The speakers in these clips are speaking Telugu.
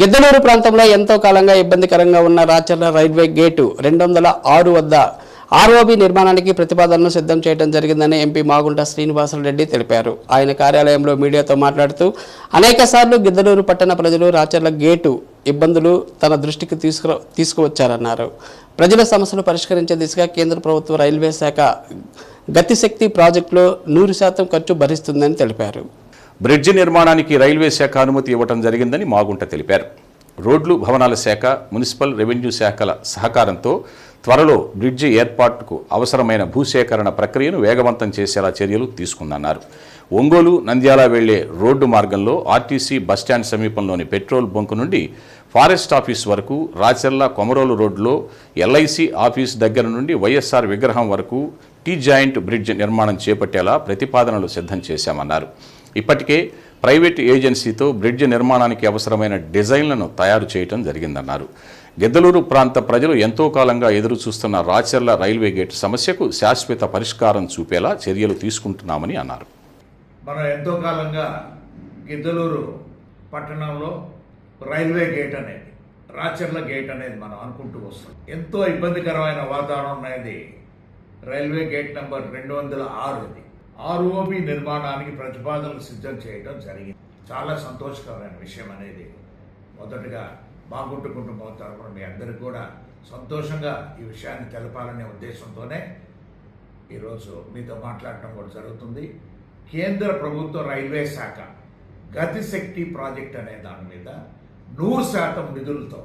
గిద్దలూరు ప్రాంతంలో ఎంతో కాలంగా ఇబ్బందికరంగా ఉన్న రాచర్ల రైల్వే గేటు రెండు వందల ఆరు వద్ద ఆర్ఓబి నిర్మాణానికి ప్రతిపాదనను సిద్ధం చేయడం జరిగిందని ఎంపీ మాగుంట శ్రీనివాసరెడ్డి తెలిపారు. ఆయన కార్యాలయంలో మీడియాతో మాట్లాడుతూ అనేకసార్లు గిద్దలూరు పట్టణ ప్రజలు రాచర్ల గేటు ఇబ్బందులు తన దృష్టికి తీసుకు తీసుకువచ్చారన్నారు. ప్రజల సమస్యలు పరిష్కరించే దిశగా కేంద్ర ప్రభుత్వ రైల్వే శాఖ గతిశక్తి ప్రాజెక్టులో నూరు శాతం ఖర్చు భరిస్తుందని తెలిపారు. బ్రిడ్జి నిర్మాణానికి రైల్వే శాఖ అనుమతి ఇవ్వటం జరిగిందని మాగుంట తెలిపారు. రోడ్లు భవనాల శాఖ మున్సిపల్ రెవెన్యూ శాఖల సహకారంతో త్వరలో బ్రిడ్జి ఏర్పాటుకు అవసరమైన భూసేకరణ ప్రక్రియను వేగవంతం చేసేలా చర్యలు తీసుకుందన్నారు. ఒంగోలు నంద్యాల వెళ్ళే రోడ్డు మార్గంలో ఆర్టీసీ బస్టాండ్ సమీపంలోని పెట్రోల్ బంకు నుండి ఫారెస్ట్ ఆఫీస్ వరకు రాచెర్ల కొమరోలు రోడ్లో ఎల్ఐసి ఆఫీస్ దగ్గర నుండి వైఎస్ఆర్ విగ్రహం వరకు టీ జాయింట్ బ్రిడ్జ్ నిర్మాణం చేపట్టేలా ప్రతిపాదనలు సిద్ధం చేశామన్నారు. ఇప్పటికే ప్రైవేట్ ఏజెన్సీతో బ్రిడ్జ్ నిర్మాణానికి అవసరమైన డిజైన్లను తయారు చేయటం జరిగిందన్నారు. గిద్దలూరు ప్రాంత ప్రజలు ఎంతో కాలంగా ఎదురు చూస్తున్న రాచర్ల రైల్వే గేట్ సమస్యకు శాశ్వత పరిష్కారం చూపేలా చర్యలు తీసుకుంటున్నామని అన్నారు. మనం ఎంతో కాలంగా గిద్దలూరు పట్టణంలో రైల్వే గేట్ అనేది రాచర్ల గేట్ అనేది మనం అనుకుంటూ వస్తాం ఎంతో ఇబ్బందికరమైన వాతావరణం అనేది రైల్వే గేట్ నెంబర్ రెండు వందల ఆరు ఇది ఆర్ఓబి నిర్మాణానికి ప్రతిపాదనలు సిద్ధం చేయడం జరిగింది. చాలా సంతోషకరమైన విషయం అనేది. మొదటగా బాగుంటు కుటుంబం తరఫున మీ అందరికీ కూడా సంతోషంగా ఈ విషయాన్ని తెలపాలనే ఉద్దేశంతోనే ఈరోజు మీతో మాట్లాడటం కూడా జరుగుతుంది. కేంద్ర ప్రభుత్వ రైల్వే శాఖ గతిశక్తి ప్రాజెక్ట్ అనే దాని మీద నూరు శాతం నిధులతో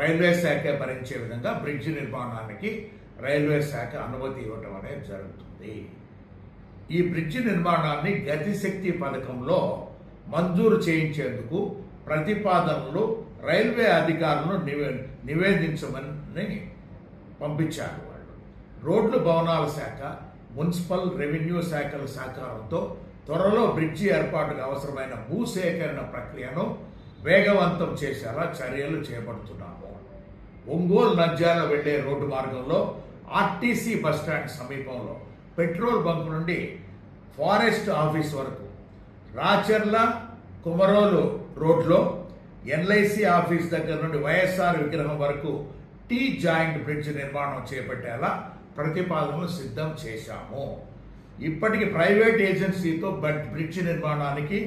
రైల్వే శాఖ భరించే విధంగా బ్రిడ్జ్ నిర్మాణానికి రైల్వే శాఖ అనుమతి ఇవ్వటం అనేది జరుగుతుంది. ఈ బ్రిడ్జి నిర్మాణాన్ని గతిశక్తి పథకంలో మంజూరు చేయించేందుకు ప్రతిపాదనలు రైల్వే అధికారులను నివే నివేదించమని పంపించారు వాళ్ళు. రోడ్లు భవనాల శాఖ మున్సిపల్ రెవెన్యూ శాఖల సహకారంతో త్వరలో బ్రిడ్జి ఏర్పాటుకు అవసరమైన భూసేకరణ ప్రక్రియను వేగవంతం చేసేలా చర్యలు చేపడుతున్నాము. ఒంగోలు నంద్యాల వెళ్ళే రోడ్డు మార్గంలో ఆర్టీసీ బస్టాండ్ సమీపంలో పెట్రోల్ బంక్ నుండి ఫారెస్ట్ ఆఫీస్ వరకు. రాచర్ల కుమరోలు రోడ్లో ఎల్ఐసి ఆఫీస్ దగ్గర నుండి వైఎస్ఆర్ విగ్రహం వరకు టీ జాయింట్ బ్రిడ్జ్ నిర్మాణం చేపట్టేలా ప్రతిపాదనలు సిద్ధం చేశాము. ఇప్పటికి ప్రైవేట్ ఏజెన్సీతో బట్ బ్రిడ్జ్ నిర్మాణానికి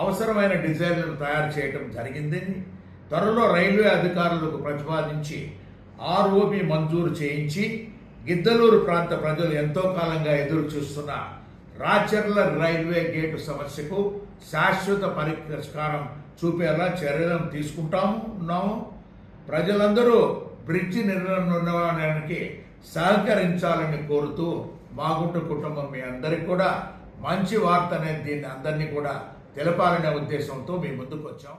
అవసరమైన డిజైన్లను తయారు చేయడం జరిగింది. త్వరలో రైల్వే అధికారులకు ప్రతిపాదించి ఆర్ఓబి మంజూరు చేయించి గిద్దలూరు ప్రాంత ప్రజలు ఎంతో కాలంగా ఎదురు చూస్తున్న రాచర్ల రైల్వే గేటు సమస్యకు శాశ్వత పరిష్కారం చూపేలా చర్యలను తీసుకుంటాము ఉన్నాము. ప్రజలందరూ బ్రిడ్జి నిర్మాణానికి సహకరించాలని కోరుతూ మాగుంట కుటుంబం మీ అందరికి కూడా మంచి వార్త అనేది దీన్ని అందరినీ కూడా తెలపాలనే ఉద్దేశంతో మీ ముందుకు వచ్చాం.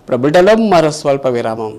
ఇప్పుడు మరో స్వల్ప విరామం.